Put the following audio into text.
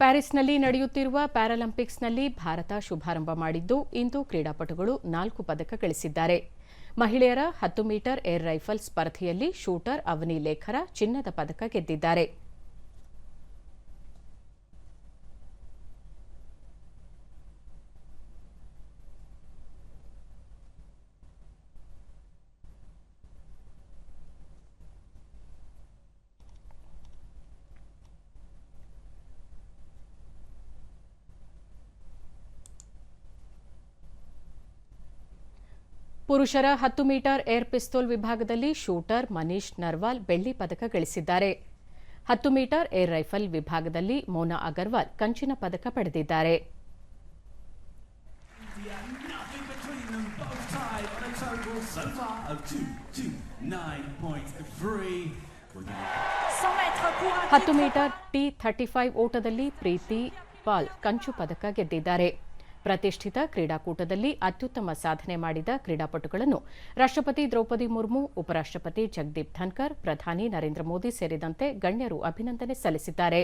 ಪ್ಯಾರಿಸ್ನಲ್ಲಿ ನಡೆಯುತ್ತಿರುವ ಪ್ಯಾರಾಲಿಂಪಿಕ್ಸ್ನಲ್ಲಿ ಭಾರತ ಶುಭಾರಂಭ ಮಾಡಿದ್ದು, ಇಂದು ಕ್ರೀಡಾಪಟುಗಳು ನಾಲ್ಕು ಪದಕ ಗಳಿಸಿದ್ದಾರೆ. ಮಹಿಳೆಯರ ಹತ್ತು ಮೀಟರ್ ಏರ್ ರೈಫಲ್ ಸ್ಪರ್ಧೆಯಲ್ಲಿ ಶೂಟರ್ ಅವನಿ ಲೇಖರ ಚಿನ್ನದ ಪದಕ ಗೆದ್ದಿದ್ದಾರೆ. ಪುರುಷರ ಹತ್ತು ಮೀಟರ್ ಏರ್ ಪಿಸ್ತೋಲ್ ವಿಭಾಗದಲ್ಲಿ ಶೂಟರ್ ಮನೀಶ್ ನರ್ವಾಲ್ ಬೆಳ್ಳಿ ಪದಕ ಗಳಿಸಿದ್ದಾರೆ ಹತ್ತು ಮೀಟರ್ ಏರ್ ರೈಫಲ್ ವಿಭಾಗದಲ್ಲಿ ಮೋನಾ ಅಗರ್ವಾಲ್ ಕಂಚಿನ ಪದಕ ಪಡೆದಿದ್ದಾರೆ Nothing between them, both tied on a total so far of two, two, nine points. Three. We're gonna 100 mètres pour un ಹತ್ತು ಮೀಟರ್ ಟಿ ಥರ್ಟಿ ಫೈವ್ ಓಟದಲ್ಲಿ ಪ್ರೀತಿ ಪಾಲ್ ಕಂಚು ಪದಕ ಗೆದ್ದಿದ್ದಾರೆ ಪ್ರತಿಷ್ಠಿತ ಕ್ರೀಡಾಕೂಟದಲ್ಲಿ ಅತ್ಯುತ್ತಮ ಸಾಧನೆ ಮಾಡಿದ ಕ್ರೀಡಾಪಟುಗಳನ್ನು ರಾಷ್ಟ್ರಪತಿ ದ್ರೌಪದಿ ಮುರ್ಮು, ಉಪರಾಷ್ಟ್ರಪತಿ ಜಗದೀಪ್ ಧನ್ಕರ್, ಪ್ರಧಾನಿ ನರೇಂದ್ರ ಮೋದಿ ಸೇರಿದಂತೆ ಗಣ್ಯರು ಅಭಿನಂದನೆ ಸಲ್ಲಿಸಿದ್ದಾರೆ.